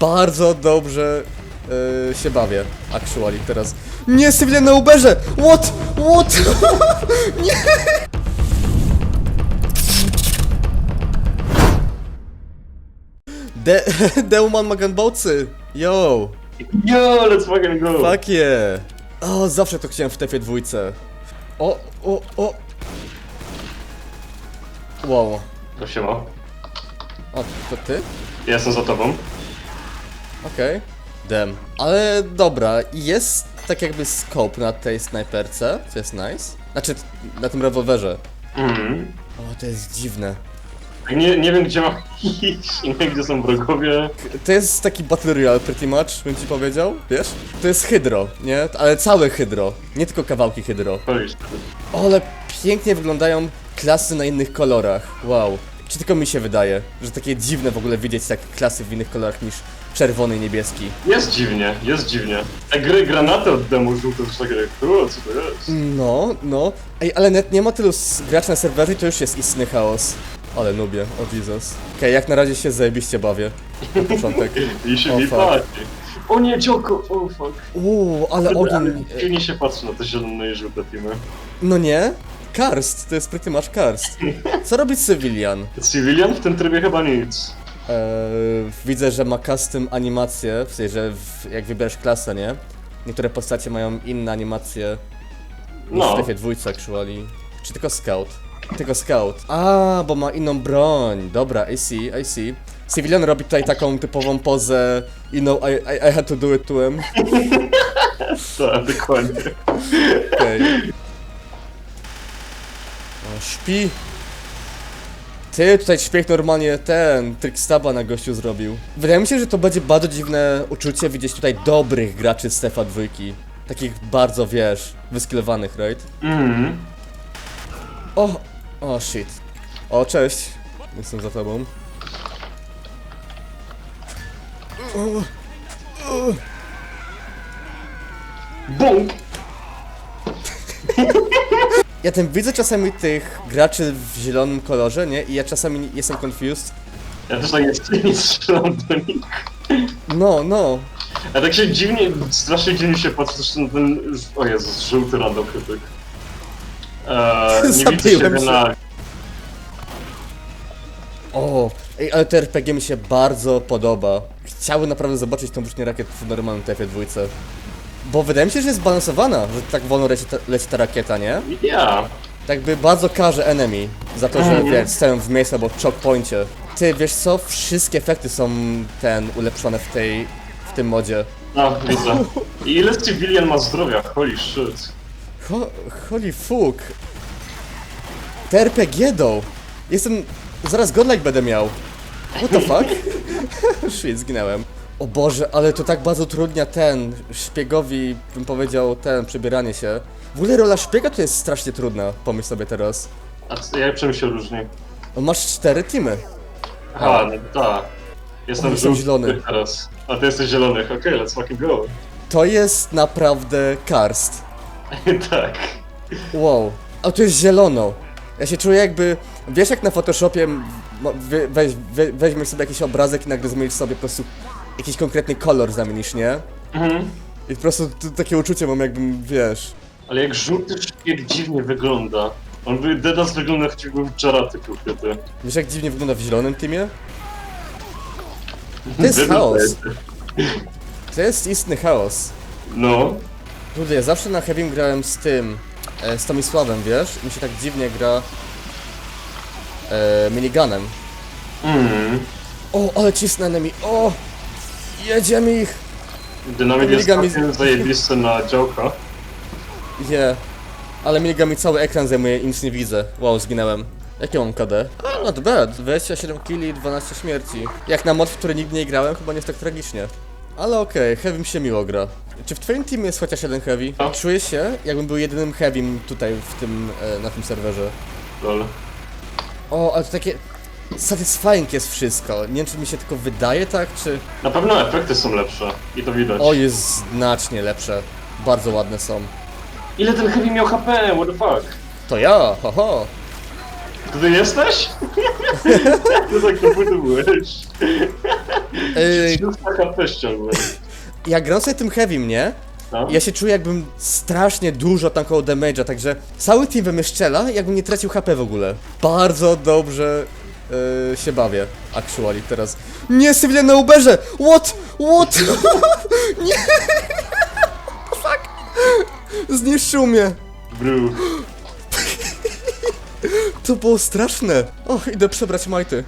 bardzo dobrze e, się bawię, actually, teraz. Nie, Civilian na Uberze! What? What? Nie! De Deuman ma gunboatsy! Yo! Yo, let's fucking go! Fuck yeah! O, zawsze to chciałem w tefie dwójce. O, o, o! Wow. To siema. O, to ty? Ja jestem za tobą. Okej. Dem. Ale dobra, jest tak jakby scope na tej snajperce, co jest nice. Znaczy, na tym rewolwerze. Mhm. O, to jest dziwne. Tak Nie, nie wiem gdzie mam iść, nie wiem gdzie są wrogowie. To jest taki Battle Royale pretty much, bym ci powiedział, wiesz? To jest hydro, nie? Ale całe hydro, nie tylko kawałki hydro. O, ale pięknie wyglądają klasy na innych kolorach. Wow. Czy tylko mi się wydaje, że takie dziwne w ogóle widzieć tak klasy w innych kolorach niż czerwony i niebieski. Jest dziwnie, jest dziwnie. Te gry granaty od demo żółte to takie, o co to jest? No, no. Ej, ale net nie ma tylu s- graczy na serwerze i to już jest istny chaos. Ale lubię, o Jesus. Okej, jak na razie się zajebiście bawię. Na początek. I się O, mi fuck. O nie, działko, o fuck. Uuu, ale ogień... Dziwnie się patrzy na te zielone i żółte teamy. No nie? Karst, to jest pretty much karst. Co robi cywilian? Civilian w tym trybie chyba nic. Eee, widzę, że ma custom animację, w sensie, że w, jak wybierasz klasę, nie? Niektóre postacie mają inne animacje niż No. w strefie dwójce actually. Czy tylko scout? Tylko scout. A, bo ma inną broń. Dobra, I see, I see. Civilian robi tutaj taką typową pozę You know, I, I, I had to do it to him. Tak, dokładnie. Okej. Śpi. Ty, tutaj śpiech normalnie ten, trickstaba na gościu zrobił. Wydaje mi się, że to będzie bardzo dziwne uczucie widzieć tutaj dobrych graczy Stefa dwójki. Takich bardzo, wiesz, wyskillowanych, right? Mhm. O, o shit. O, cześć. Jestem za tobą. Bąk! Ja tam widzę czasami tych graczy w zielonym kolorze, nie? I ja czasami jestem confused. Ja też tak jest, nie strzelam do nich. No, no. A tak się dziwnie, strasznie dziwnie się patrzy też na ten, o Jezus, żółty random chytyk. Eee, nie widzę Zabiłem siebie się. na... O, ej, ale to RPG mi się bardzo podoba. Chciałbym naprawdę zobaczyć tą włócznię rakiet w normalnym TF2. Bo wydaje mi się, że jest zbalansowana, że tak wolno leci ta, leci ta rakieta, nie? Ja. Tak by bardzo każe enemy za to, że Mhm. wiesz, stoją w miejscu albo w choke poincie. Ty, wiesz co? Wszystkie efekty są ten ulepszone w tej, w tym modzie. A, widzę. I ile civilian ma zdrowia? Holy shit. Ho, holy fuck. Te RPG do. Jestem... Zaraz godlike będę miał. What the fuck? Shit, zginąłem. O Boże, ale to tak bardzo utrudnia ten, szpiegowi, bym powiedział, ten, przebieranie się. W ogóle rola szpiega to jest strasznie trudna, pomyśl sobie teraz. A c- jak czym się różni? No masz cztery teamy. Aha, no tak. Jestem jestem żółty zielony. teraz. A ty jesteś zielony. Okej, let's fucking go. To jest naprawdę karst. tak. Wow. A to jest zielono. Ja się czuję jakby, wiesz jak na Photoshopie m- mo- weź, we, weźmiesz sobie jakiś obrazek i nagle zmienisz sobie po prostu jakiś konkretny kolor zamienisz, nie? Mhm. I po prostu t- takie uczucie mam jakbym, wiesz... Ale jak żółty szpieg dziwnie wygląda. On by Dedas wygląda jak ci był czaraty ukryty. Wiesz jak dziwnie wygląda w zielonym teamie? To jest chaos. To jest istny chaos. No. Ludzie, ja zawsze na Heavym grałem z tym, e, z Tomisławem, wiesz? Mi się tak dziwnie gra e, miniganem. Mhm. O, ale cisnę enemy, o! Jedziemy ich! Dynamit jest całkiem zajebisty na działka. Je. Ale miga mi cały ekran zajmuje i nic nie widzę. Wow, zginęłem. Jakie mam KD? A, not bad. 27 killi, 12 śmierci. Jak na mod, w który nigdy nie grałem, chyba nie jest tak tragicznie. Ale okej, Heavy mi się miło gra. Czy w twoim teamie jest chociaż jeden Heavy? No. Czuję się, jakbym był jedynym Heavym tutaj w tym, e, na tym serwerze. Lol. O, ale to takie... Satisfying jest wszystko. Nie wiem, czy mi się tylko wydaje tak, czy... Na pewno efekty są lepsze. I to widać. O, jest znacznie lepsze. Bardzo ładne są. Ile ten Heavy miał HP? What the fuck? To ja, ho ho. Tutaj jesteś? Ty tak to byłeś. Ej, byłem. jak gram sobie tym heavy, nie? No? Ja się czuję jakbym strasznie dużo tankował damage'a, także cały team we mnie strzela, jakbym nie tracił HP w ogóle. Bardzo dobrze yy, się bawię, actually, teraz. Nie, Civilian na Uberze! What? What? nie! Fuck! Zniszczył mnie! Bru. To było straszne! Och, idę przebrać majty.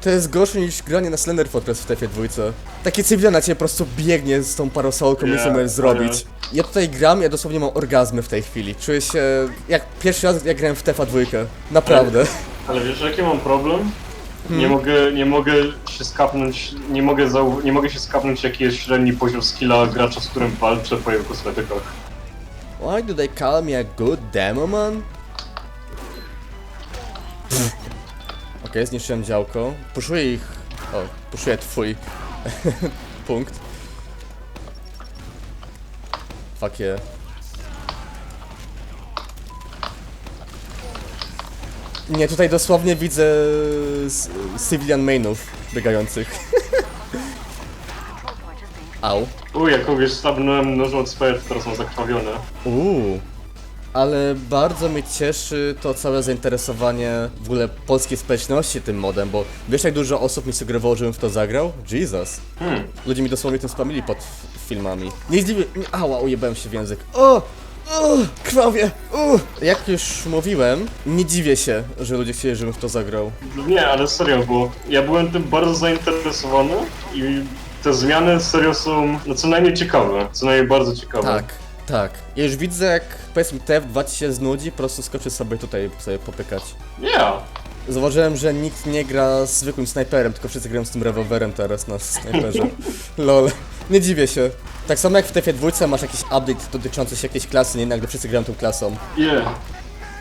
To jest gorsze niż granie na Slender Fortress w TF dwójce. Takie cywilna na ciebie po prostu biegnie z tą parasolką i Yeah, co możesz zrobić. yeah. Ja tutaj gram, ja dosłownie mam orgazmy w tej chwili. Czuję się jak pierwszy raz jak grałem w TF dwójkę. Naprawdę. Ale wiesz jaki mam problem? Nie Hmm. mogę, nie mogę się skapnąć, nie mogę, zau- nie mogę się skapnąć jaki jest średni poziom skilla gracza, z którym walczę po jego kosmetykach. Why do they call me a good demo man? Okej, zniszczyłem działko. Puszuję ich... O, puszuję twój punkt. Fuck yeah. Nie, tutaj dosłownie widzę s- civilian mainów biegających. Au. Uj, jak kogoś stabnąłem nożem od spajek, teraz mam zakrwawione. Uuu. Ale bardzo mnie cieszy to całe zainteresowanie w ogóle polskiej społeczności tym modem, bo wiesz jak dużo osób mi sugerowało, żebym w to zagrał? Jesus. Hmm. Ludzie mi dosłownie tym spamili pod filmami. Nie zdziwię... Ała, ujebałem się w język. O! O! Krwawie! U! Jak już mówiłem, nie dziwię się, że ludzie chcieli, żebym w to zagrał. Nie, ale serio, bo ja byłem tym bardzo zainteresowany i te zmiany serio są no, co najmniej ciekawe, co najmniej bardzo ciekawe. Tak, tak. Ja już widzę jak powiedzmy TF2 ci się znudzi, po prostu skoczy sobie tutaj sobie popykać. Nie, Zauważyłem, że nikt nie gra z zwykłym snajperem, tylko wszyscy grają z tym rewolwerem teraz na snajperze. Lol. Nie dziwię się. Tak samo jak w TF2 masz jakiś update dotyczący się jakiejś klasy, nie nagle wszyscy grają tą klasą. nie.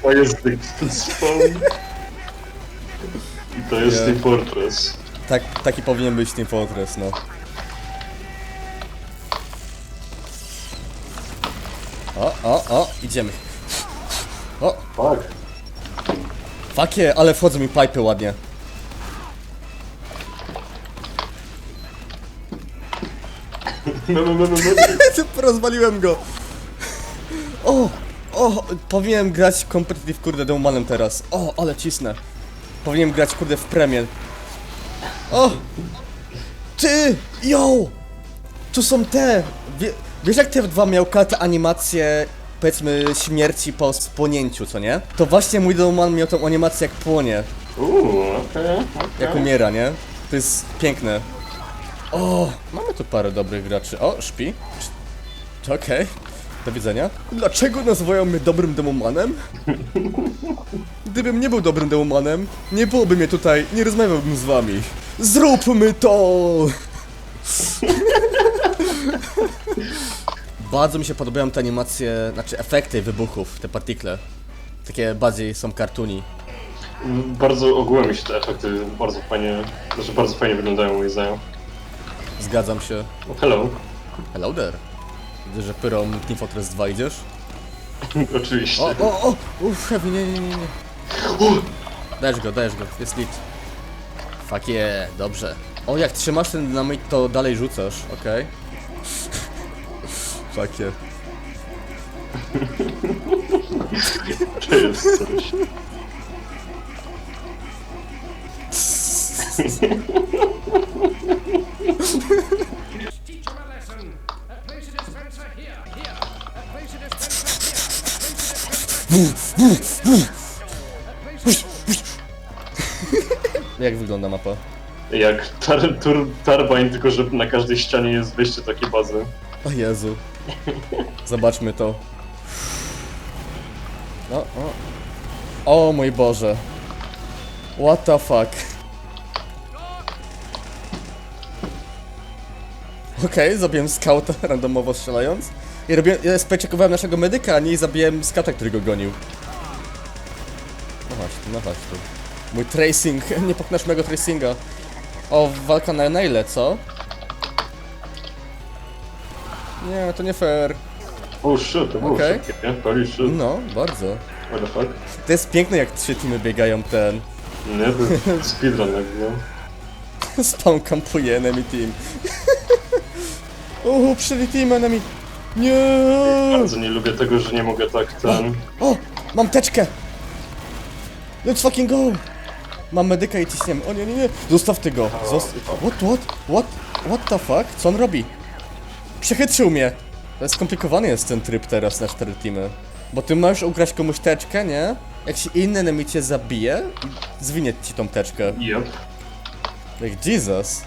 To jest ten spawn. I to jest ten fortress. Tak, taki powinien być Team Fortress, no. O, o, o, idziemy. O, Tak. fakie, ale wchodzą mi pipy ładnie. No, no, no, no, no. Rozwaliłem go. O, o, powinienem grać competitive kurde Deumanem teraz. O, ale cisnę. Powinienem grać kurde w premię. O! Ty! Yo! Tu są te! Wie, wiesz jak TF2 miał te animacje powiedzmy śmierci po spłonięciu, co nie? To właśnie mój Deuman miał tą animację jak płonie, Uuu, okej, jak okej. umiera, nie? To jest piękne. O, mamy tu parę dobrych graczy. O. Cz- Okej. Do widzenia. Dlaczego nazywają mnie dobrym demomanem? Gdybym nie był dobrym demomanem, nie byłoby mnie tutaj, nie rozmawiałbym z wami. Zróbmy to! Bardzo mi się podobają te animacje, znaczy efekty wybuchów, te partikle. Takie bardziej są kartuni. Bardzo ogółem mi się te efekty bardzo fajnie, znaczy bardzo fajnie wyglądają moim zdaniem. Zgadzam się. Hello. Hello there. Widzę, że pyrą Team Fortress 2 idziesz. Oczywiście. O, o, o! Uff, heavy, nie, nie, nie, nie. Dajesz go, dajesz go, jest lit. Fuck yeah, dobrze. O, jak trzymasz ten dynamit, to dalej rzucasz, okej. Fuck yeah. To jest coś. Jak wygląda mapa? Jak tar, tur, Tarbine, tylko że na każdej ścianie jest wyjście takiej bazy. O Jezu. Zobaczmy to. O, o. O mój Boże. What the fuck. Okej, zabiłem skauta randomowo strzelając. I robiłem, ja speczekowałem naszego medyka, a nie zabiłem skauta, który go gonił. No chodź tu, no chodź tu. Mój tracing, nie pokonasz mego tracinga. O, walka na naile, co? Nie, to nie fair. Oh shit, to było Okej. szybkie, nie? No, bardzo. What the fuck? To jest piękne jak trzy teamy biegają ten. Nie, to speedrun jakby, no. Spawn kampuje enemy team. O, przyli team enemy. Nie. Bardzo nie lubię tego, że nie mogę tak ten... O, mam teczkę. Let's fucking go. Mam medyka i ciśniemy. O nie, nie, nie. Zostaw ty go. What, what, what, what the fuck? Co on robi? Przechytrzył mnie. To jest skomplikowany jest ten tryb teraz na cztery teamy. Bo ty możesz ugrać komuś teczkę, nie? Jak się inny enemy cię zabije, zwinie ci tą teczkę. Yep. Jak Jesus.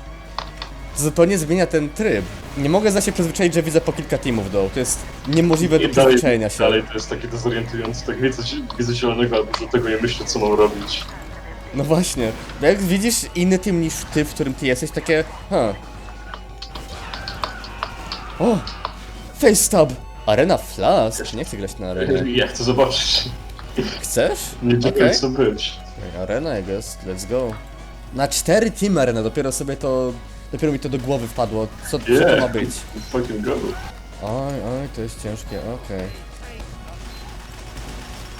Zupełnie zmienia ten tryb. Nie mogę za się przyzwyczaić, że widzę po kilka teamów do. To jest niemożliwe do I dalej, przyzwyczajenia się. dalej to jest takie dezorientujące, tak widzę, widzę zielonego, albo że tego nie myślę, co mam robić. No właśnie. Bo Jak widzisz inny team niż ty, w którym ty jesteś, takie... Huh. O! Face stab! Arena Flask? Nie chcę grać na arenie. Ja chcę zobaczyć. Chcesz? Nie Okej. czekaj, co być. Arena, I guess. Let's go. Na cztery team arena, dopiero sobie to... Dopiero mi to do głowy wpadło. Co, co to ma być? Fucking go. Oj, oj, to jest ciężkie, okej.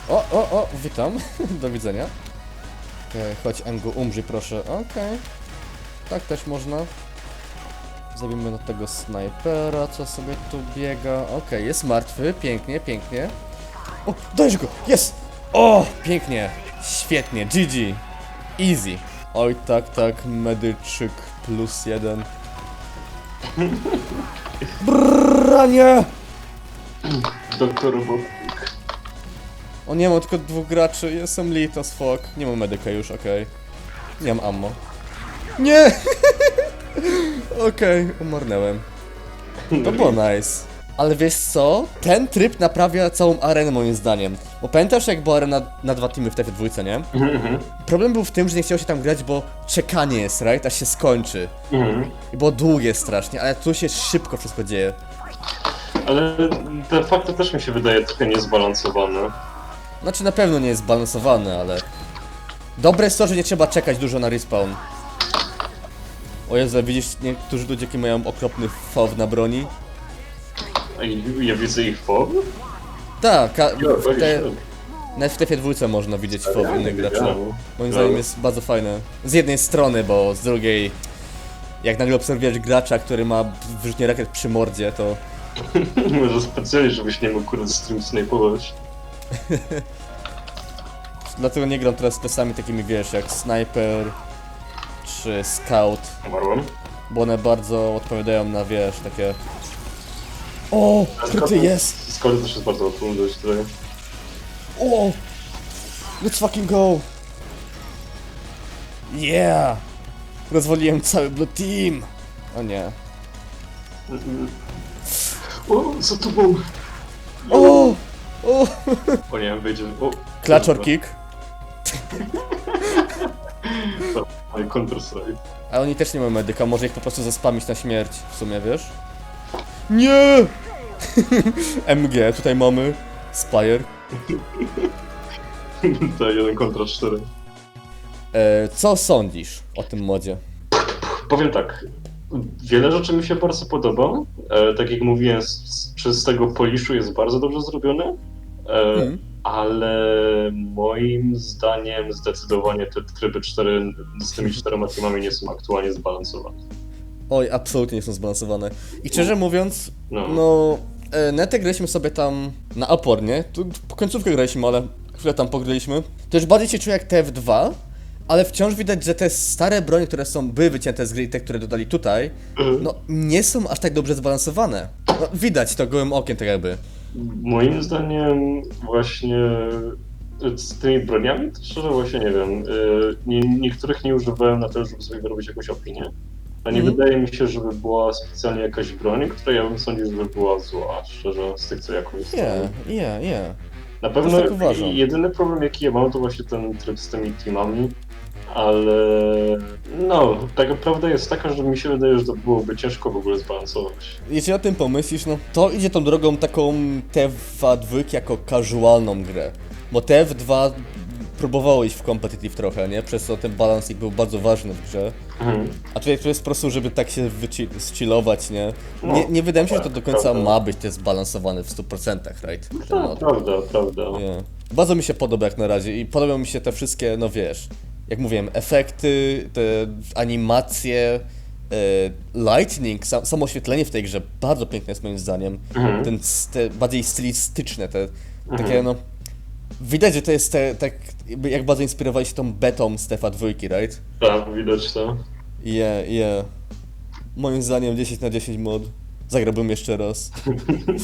O, o, o, witam. Do widzenia. Okej, chodź Engu, umrzyj proszę. Okej. Tak też można. Zabijmy do tego snajpera, co sobie tu biega. Okej, jest martwy, pięknie, pięknie. O, dajesz go, jest! O, pięknie, świetnie, GG. Easy. Oj, tak, tak, medyczyk plus jeden. Branie! Doktor Robotnik. O nie, mam tylko dwóch graczy, jestem lit as fuck. Nie mam medyka już, okej. Nie mam ammo. Nie! Okej, umarnęłem. To było nice. Ale wiesz co? Ten tryb naprawia całą arenę moim zdaniem. Bo pamiętasz jak była arena na dwa teamy w TF2, nie? Mhm, Problem był w tym, że nie chciało się tam grać, bo czekanie jest, right? Aż się skończy. mhm. I było długie strasznie, ale tu się szybko wszystko dzieje. Ale de facto też mi się wydaje trochę niezbalansowane. Znaczy na pewno nie jest zbalansowane, ale... Dobre jest to, że nie trzeba czekać dużo na respawn. O Jezu, widzisz niektórzy ludzie, jakie mają okropny fob na broni? Ja widzę ich fob? Tak, ka- Ja, w te, nawet w TF dwójce można widzieć fob innych graczy. Moim zdaniem jest bardzo fajne. Z jednej strony, bo z drugiej... Jak nagle obserwujesz gracza, który ma wyrzutnie rakiet przy mordzie, to... Może specjalnie, żebyś nie mógł kurde stream snajpować. Dlatego nie gram teraz czasami takimi, wiesz, jak Sniper czy Scout. Umarłem. Bo one bardzo odpowiadają na, wiesz, takie... O, kryty jest! Skoro też jest bardzo łatwo dość tutaj. O! Let's fucking go! Yeah! Rozwaliłem cały Blue Team! O nie. O, za tobą! O! O! O nie, wyjdzie. O, Clutch or kick. My counter strike. A oni też nie mają medyka, może ich po prostu zaspamić na śmierć, w sumie, wiesz? Nie! MG, tutaj mamy. Spire. To jeden kontra cztery. E, co sądzisz o tym modzie? Powiem tak. Wiele rzeczy mi się bardzo podoba. E, tak jak mówiłem, z, z, przez tego poliszu jest bardzo dobrze zrobiony. E, Mhm. Ale moim zdaniem zdecydowanie te tryby 4 z tymi czterema teamami nie są aktualnie zbalansowane. Oj, absolutnie nie są zbalansowane. I szczerze mówiąc, No. no... E, netę graliśmy sobie tam na opor, nie? Tu końcówkę graliśmy, ale chwilę tam pograliśmy. To już bardziej się czuję jak TF2, ale wciąż widać, że te stare bronie, które są, były wycięte z gry i te, które dodali tutaj, Mhm. no nie są aż tak dobrze zbalansowane. No, widać to gołym okiem tak jakby. Moim zdaniem właśnie z tymi broniami, to szczerze właśnie nie wiem. y, Nie, niektórych nie używałem na to, żeby sobie wyrobić jakąś opinię. A nie Mhm. wydaje mi się, żeby była specjalnie jakaś broń, która ja bym sądził, żeby była zła, szczerze, z tych co ja korzystałem. Nie, nie, nie. Na pewno tak jedyny problem jaki ja mam to właśnie ten tryb z tymi teamami, ale no, taka prawda jest taka, że mi się wydaje, że to byłoby ciężko w ogóle zbalansować. Jeśli o tym pomyślisz, no to idzie tą drogą taką TF2 jako casualną grę. Bo TF2 próbowało iść w competitive trochę, nie? Przez to ten balansik był bardzo ważny w grze. Mhm. A tutaj to jest po prostu, żeby tak się zchillować, nie? No, nie? Nie wydaje mi się, że to tak, do końca prawda. ma być też zbalansowane w 100%, right? No, mod. prawda, prawda. Nie. Bardzo mi się podoba jak na razie i podobają mi się te wszystkie, no wiesz, jak mówiłem, efekty, te animacje, e, lightning, sam, samo oświetlenie w tej grze bardzo piękne jest moim zdaniem. Mhm. Ten, te bardziej stylistyczne, te takie no... Widać, że to jest te, tak, jak bardzo inspirowali się tą betą z Tefa dwójki, right? Tak, widać to. Yeah, yeah. Moim zdaniem 10 na 10 mod. Zagrałbym jeszcze raz.